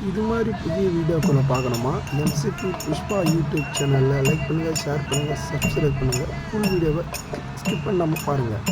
இது மாதிரி புதிய வீடியோக்களை பார்க்கணுமா எம்சிபி புஷ்பா யூடியூப் சேனலில் லைக் பண்ணுங்கள் ஷேர் பண்ணுங்கள் சப்ஸ்கிரைப் பண்ணுங்கள் ஃபுல் வீடியோவை ஸ்கிப் பண்ணாமல் பாருங்கள்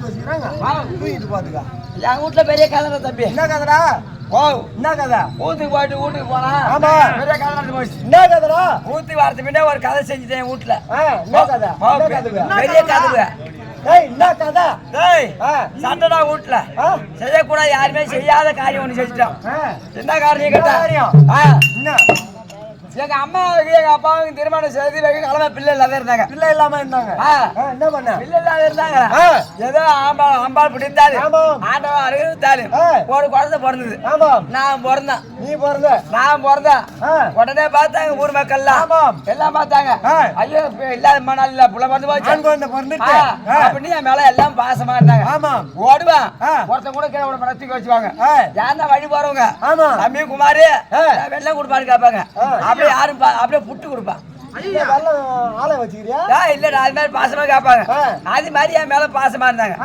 வச்சுக்கிறாங்க தூக்கிட்டு போறதுக்கா என் வீட்டுல பெரிய கதை தம்பி. என்ன கதைடா ஓ என்ன கதை? ஊத்துக்கு போயிட்டு வீட்டுக்கு போனா ஆமா. பெரிய கதை நடந்து போச்சு. என்ன கதைடா? ஊத்துக்கு வரது முன்னே ஒரு கதை செஞ்சுட்டேன் என் வீட்டுல என்ன கதை? பெரிய கதை? ஏய் என்ன கதை? டேய் சண்டைடா வீட்டுல செய்யக்கூடாது யாருமே செய்யாத காரியம் ஒண்ணு செஞ்சுட்டோம். என்ன காரியம் கேட்டா? காரியம்? என்ன? எங்க அம்மாவுக்கு எங்க அப்பாவுக்கு திருமணம் செய்து வெகு கிழமை பிள்ளை இல்லாத இருந்தாங்க. பிள்ளை இல்லாம இருந்தாங்க. என்ன பண்ண? பிள்ளை இல்லாத இருந்தாங்க. ஏதோ ஆம்பாள் ஆம்பாள் பிடித்தாரு ஆமாம். ஆண்டவன் அறிவித்தாரு. ஒரு குழந்தை பிறந்தது. நான் பிறந்தேன். நீ பிறந்த? நான் பிறந்தேன். உடனே பார்த்தாங்க ஊர் மக்கள்லாம். ஆமாம். எல்லாம் பார்த்தாங்க. ஐயோ இல்லாத மணல் இல்ல புள்ள பிறந்து போச்சு. அப்படின்னு என் மேல எல்லாம் பாசமா இருந்தாங்க. ஆமாம் ஓடுவேன். ஒருத்தன் கூட கீழே விட மனத்துக்கு வச்சுவாங்க யாருன்னா வழி போறவங்க? ஆமா. தம்பி குமாரு. வெள்ளம் கொடுப்பாரு கேட்பாங்க. ஆ. அப்படியே யாரும் பா- அப்படியே புட்டு கொடுப்பான் ஆளை வச்சுக்கிறியா? இல்லடா அது மாதிரி பாசமா கேட்பாங்க. அது மாதிரி என் மேல பாசமா இருந்தாங்க.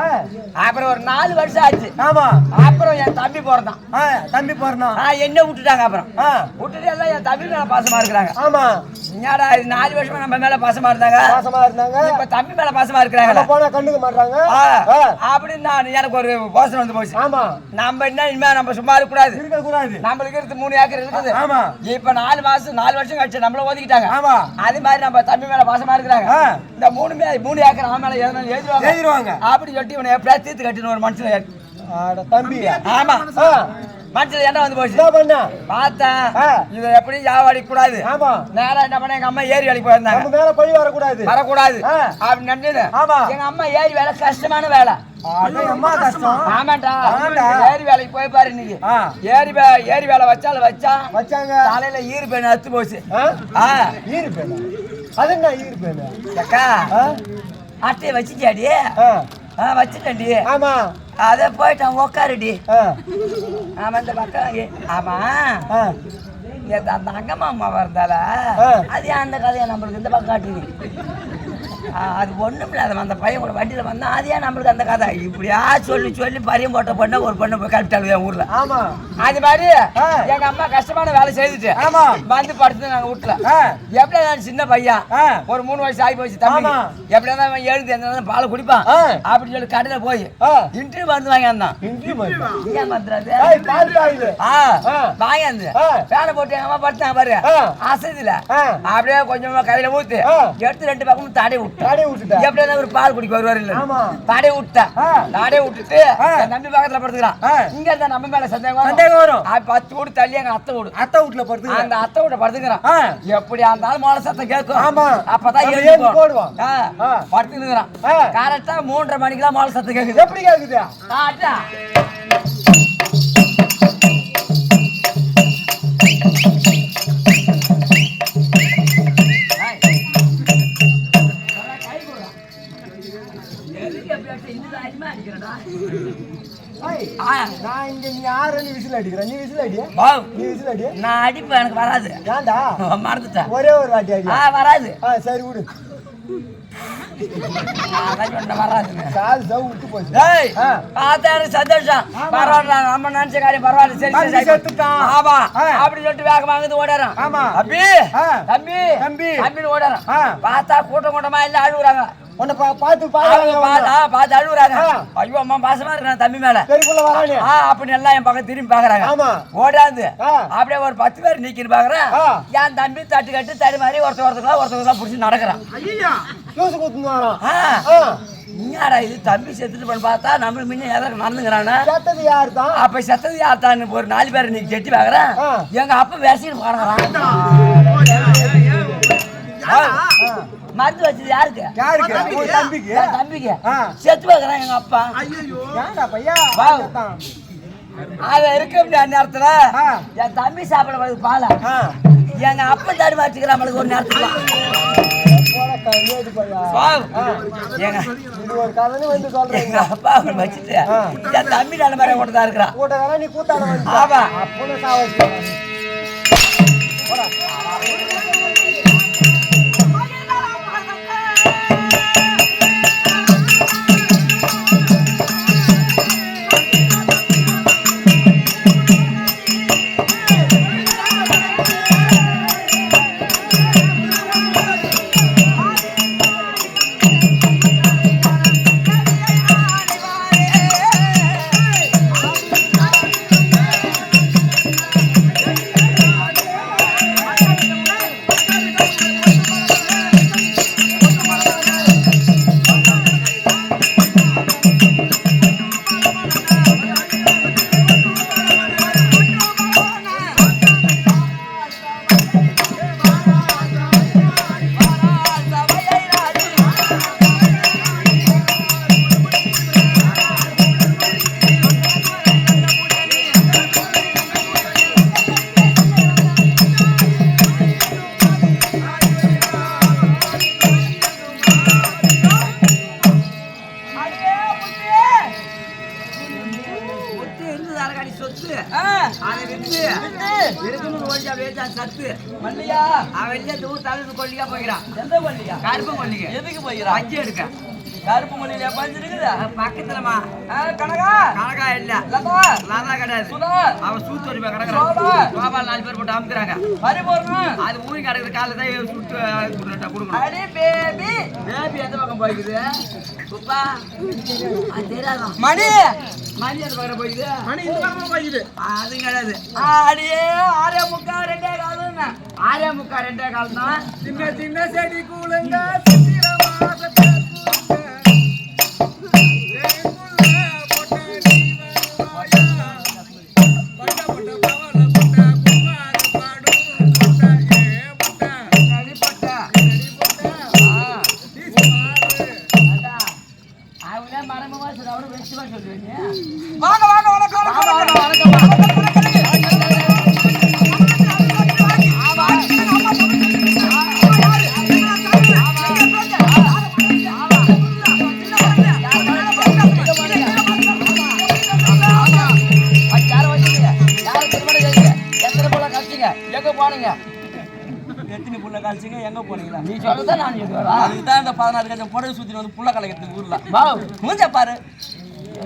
அப்புறம் ஒரு நாலு வருஷம் ஆச்சு. ஆமா. அப்புறம் என் தம்பி பிறந்தான். தம்பி பிறந்தான். என்ன விட்டுட்டாங்க அப்புறம். விட்டுட்டு எல்லாம் என் தம்பி மேல பாசமா இருக்கிறாங்க. ஆமா. என்னடா இது நாலு வருஷமா நம்ம மேல பாசமா இருந்தாங்க? பாசமா இருந்தாங்க. இப்ப தம்பி மேல பாசமா நம்ம இருக்கிறாங்களா போனா கண்டுக்க மாட்டாங்க அப்படின்னு நான் எனக்கு ஒரு யோசனை வந்து போச்சு. ஆமா. நம்ம என்ன இனிமே நம்ம சும்மா இருக்க கூடாது இருக்க கூடாது நம்மளுக்கு இருக்கு மூணு ஏக்கர் இருக்குது. ஆமா. இப்ப நாலு மாசம் நாலு வருஷம் கழிச்சு நம்மள ஒதுக்கிட்டாங்க ஆமா. அது மாதிரி நம்ம தம்பி மேல பாசமா இருக்கிறாங்க. இந்த மூணு மே மூணு ஏக்கர் அவன் மேல எதுனாலும் எழுதிருவாங்க எழுதிருவாங்க அப்படி சொல்லிட்டு இவனை எப்படியா தீர்த்து கட்டின ஒரு மனுஷன் தம்பி ஆமா. மனுஷன் என்ன வந்து போச்சு. பண்ண. பார்த்தேன். இதை எப்படி யாவடி கூடாது ஆமா. நேரா என்ன பண்ண எங்க அம்மா ஏரி வேலைக்கு போயிருந்தாங்க. நம்ம மேல பழி வரக்கூடாது. வரக்கூடாது. ஆ. அப்படி நின்று ஆமா. எங்க அம்மா ஏரி வேலை கஷ்டமான வேலை. அட அம்மா கஷ்டம். ஆமாண்டா. ஏரி வேலைக்கு போய் பாரு இன்னைக்கு. ஏரி ஏரி வேலை வச்சாலும் வச்சா வச்சாங்க. தலையில ஈரு பேன் அத்து போச்சு. ஈரு பேனா அது என்ன ஈரு பேனா அக்கா அட்டையை வச்சுட்டியாடி? வச்சுட்டேன்டி. ஆமா. அதை போயிட்டான் உக்காருடி. ஆமா இந்த பக்கம் ஏ- ஆமா அந்த அங்கம்மா அம்மா இருந்தால. அது அந்த கதையை நம்மளுக்கு இந்த பக்கம் காட்டுது? அது ஒண்ணும் இல்லாத அந்த பையன் கூட வண்டியில வந்தா அது நம்மளுக்கு அந்த கதை. இப்படியா சொல்லி சொல்லி பரியம் போட்ட பொண்ணை ஒரு பொண்ணை போய் கழிப்பிட்டாங்க என் ஊர்ல. ஆமா. அது மாதிரி ஆ. எங்க அம்மா கஷ்டமான வேலை செய்துட்டு ஆமா. வந்து படுத்து நாங்க வீட்டுல. எப்படியா நான் சின்ன பையன். ஒரு மூணு வயசு ஆகி போச்சு தம்பி. எப்படியா தான் அவன் எழுந்து எந்த பாலை குடிப்பான். ஆ, அப்படின்னு சொல்லி கடையில போய் இன்டர்வியூ வந்து வாங்கி வந்தான். இஞ்சி மருந்து. ஏன் வந்துடாது ஏய், பால் காயுது. ஆ. ஆ. வாங்கி வந்து. ஆ. ஃபேனை போட்டு எங்க அம்மா படுத்தாங்க பாரு. ஆ, அப்படியே கொஞ்சமா கையில ஆ. எடுத்து ரெண்டு பக்கமும் தாடி காடி விட்டுட்ட. எப்படியா ஒரு பால் குடிக்க வருவாரு இல்ல. தாடியை விட்டுட்டு ஆ. என் தம்பி பக்கத்துல படுத்துக்கிறான். இங்க இருந்தா நம்ம மேல சந்தேகம். சந்தேகம் வரும். பத்து வீடு தள்ளி எங்க அத்தை வீடு அத்தை வீட்டுல படுத்துக்க. அந்த அத்தை வீட படுத்துக்கிறான் எப்படி இருந்தாலும் மோள சத்தம் கேட்கும் ஆமா. அப்பதான். ஆ, ஆ. படுத்துக்கிறான். கரெக்டா மூன்றரை மணிக்கெல்லாம் மோள சத்தம் கேக்குது எப்படி கேக்குது யாருன்னு விசில் அடிக்கிறேன் நீ விசில் அடிய? நீ விசில் அடிய? நான் அடிப்பேன் எனக்கு வராது. ஏன்டா? மறந்துட்டேன். ஒரே ஒரு வாட்டி அடி ஆ வராது. ஆ சரி விடு. கால் சவு விட்டு போச்சு. சந்தோஷம். பரவாயில்ல நம்ம நினைச்ச காரியம் பரவாயில்ல. சரி சரி செத்துட்டான். ஆமா. அப்படி சொல்லிட்டு வேகமா வந்து ஓடுறான். ஆமா. ஆ. தம்பி தம்பி. தம்பின்னு ஓடுறான். பார்த்தா கூட்டம் கூட்டமா இல்ல அழுகுறாங்க. உன்னை பா- பார்த்து பார்த்தா ஆ. ஐயோ அம்மா பாசமா இருக்கிறான் தம்பி மேல. பெரியக்குள்ள வரானே. ஆ அப்படின்னு எல்லாம் என் பக்கம் திரும்பி பாக்குறாங்க ஆமா. ஓடாந்து ஆ. அப்படியே ஒரு பத்து பேர் நிக்கின்னு பாக்குறேன். என் தம்பி தட்டு கட்டு தடி மாதிரி ஒருத்தர் ஒருத்தர் ஒருத்தர் புடிச்சு நடக்கிறான். ஜூஸ் குத்துன்னு வரான். இது தம்பி செத்துட்டு பண்ணி பார்த்தா நம்மளுக்கு முன்ன எதாவது நடந்துக்கிறானா? செத்தது யார் தான் அப்ப செத்தது யார் தான் ஒரு நாலு பேர் நீங்க கெட்டி பாக்குறேன். எங்க அப்பா விரசின்னு பாடுறான் மருந்து வச்சது யாருக்கு? யாருக்கு? தம்பிக்கு. என் தம்பிக்கு? ஆ. செத்து பாக்குறான் எங்க அப்பா. ஏன்டா பையா. அத இருக்க முடியாத நேரத்துல ஆ. என் தம்பி சாப்பிட வருது பாலை. எங்க அப்பா தடி வச்சுக்கிறான் நம்மளுக்கு ஒரு நேரத்துல அப்பா அவனை வச்சுட்டு என் தம்பி நல்ல மாதிரி கொண்டு தான் இருக்கிறான் ஆமா. அப்போ மல்லியா அவன் வெளியே தலைவர் போய்க்கிறான் எந்த மல்லியா கருப்பு கொல்லிக்க எதுக்கு போய்கிறா அஞ்சு எடுக்க. கருப்பு மல்லியில எப்பாச்சு இருக்குதா பக்கத்துலமா கனகா? கணக்கா இல்ல. லதா? லதா கிடையாது. சுதா? அவன் சூத்து வரி சோபா. கிடக்குறான் கோபால் நாலு பேர் போட்டு அமுக்குறாங்க. பரிபூர்ணம் அது ஊறி கிடக்குற காலில் தான் சுட்டு கொடுக்கணும் அடி பேபி. பேபி எந்த பக்கம் போய்க்குது? சுப்பா அது தெரியாதான் மணி? மணி எந்த பக்கம் போய்க்குது? மணி இந்த பக்கம் போய்க்குது. அது கிடையாது. அடியே ஆறே முக்கா ரெண்டே ஆறே முக்கா ரெண்டே கால் தான். சின்ன சின்ன செடி கூலுங்க வாங்க வாங்க வணக்கம் வாங்க, வாங்க, வணக்கம் வணக்கம், போனீங்க எத்தனை புள்ள காய்ச்சிங்க எங்க போனீங்களா நீ சொல்லதான் நான் சொல்லுவேன் அதுக்கு தான் இந்த பதினாறு கஞ்சம் புடவை சுத்தி வந்து புள்ள கலைக்கிறதுக்கு ஊர்ல. வா. மூஞ்ச பாரு.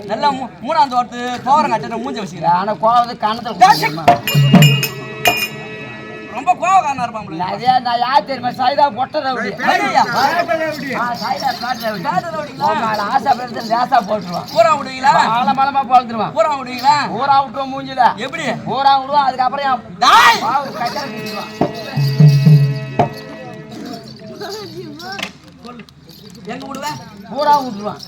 நல்லா மூ- மூணாவது வாரத்து தோரம் கட்டின மூஞ்ச வச்சுக்கிறேன். ஆனா கோவது கணத்துல ரொம்ப கோவக்காரனா இருப்பான் அதே நான் யார் தெரியுமா? சைதா பொட்ட ரவுடி சைதா மேல ஆசைப்படுறது லேசா போட்டுருவான் பூரா விடுவீங்களா? மாலை மாலமா பொழுதுருவான் பூரா விடுவீங்களா? ஊரா விட்டுருவோம் மூஞ்சில. எப்படி? ஊரா விடுவோம் அதுக்கப்புறம் என் டாய்! பாவு கச்சரை எங்க விடுவ? ஊரா விட்டுருவான்.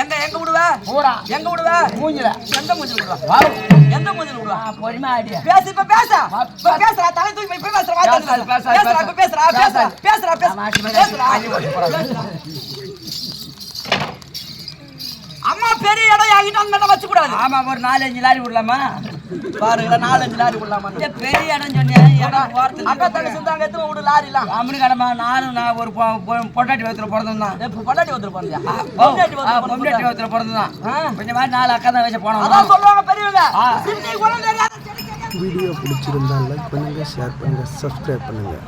எங்க எங்க விடுவ? ஊரா. எங்க விடுவ? மூஞ்சில. எந்த மூஞ்சில விடுவ. எந்த மூஞ்சில விடுவ? ஆ, பொறுமை ஆடியா பேசு இப்ப பேச. இப்ப பேசுறா தலை தூக்கி போய் பேசுறா பேசுறா. பேசுறா பேசுறா பேசுறா பேசுறா. பேசுறா அள்ளி போட்டு போறா. பேசுறா. அம்மா பெரிய இடம் என்கிட்ட அந்த மாதிரி வச்சு கூடாது ஆமா ஒரு நாலஞ்சு லாரி விடலாமா? பாருங்க நாலஞ்சு லாரி விடலாமா? பெரிய இடம் சொன்னேன் இடம் போறது அக்கா தங்கச்சி இருந்தாங்க எத்தனை விடு? லாரிலாம் அம்மனு கடமா நானும் நான் ஒரு பொ- பொ- பொண்டாட்டி வயத்துல பிறந்தோம் தான். இப்ப பாருங்க பொண்டாட்டி பொண்டாட்டி வந்து வயத்துல பிறந்தோம் தான் கொஞ்சம் மாதிரி நாலு அக்கா தான் வச்சு போனோம். அதான் சொல்லுவாங்க பெரியவங்க. வீடியோ பிடிச்சிருந்தா லைக் பண்ணுங்கள் ஷேர் பண்ணுங்கள் சப்ஸ்கிரைப் பண்ணுங்கள்